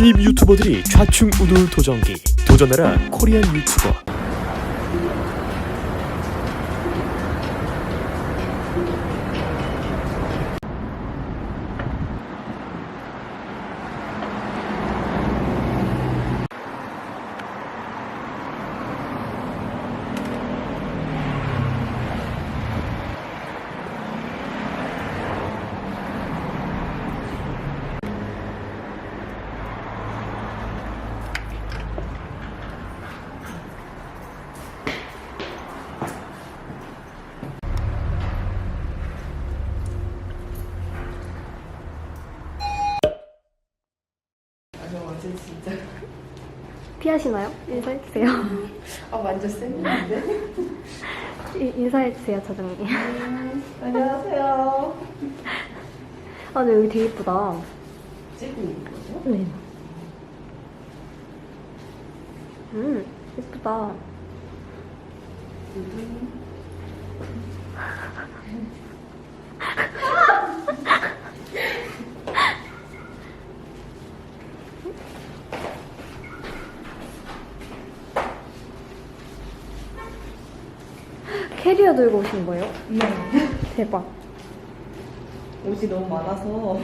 신입 유튜버들이 좌충 우돌 도전기 도전하라 코리안 유튜버 완전 진짜. 피하시나요? 인사해주세요. 아, 완전 쌩인데? 이- 인사해주세요, 차장님. 안녕하세요. 아, 근데 여기 되게 예쁘다. 찍고 있는 거죠? 네. 음, 예쁘다. 캐리어 들고 오신 거예요? 네. 대박. 옷이 너무 많아서.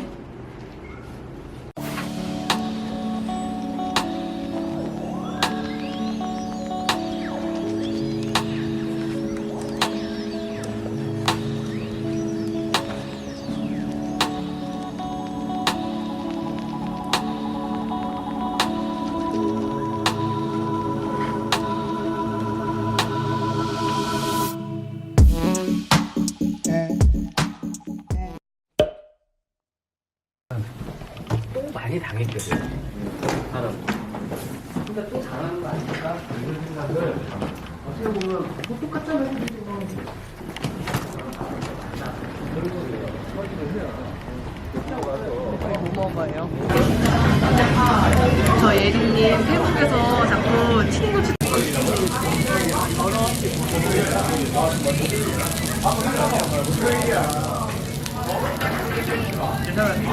많이 당했거든. 사람. 근데 또 잘하는 거 아닐까? 이런 생각을 어떻게 보면 뭐 똑같잖아. 뭐 먹어요? 저 예린님 태국에서 자꾸 친구 추... 괜찮아요.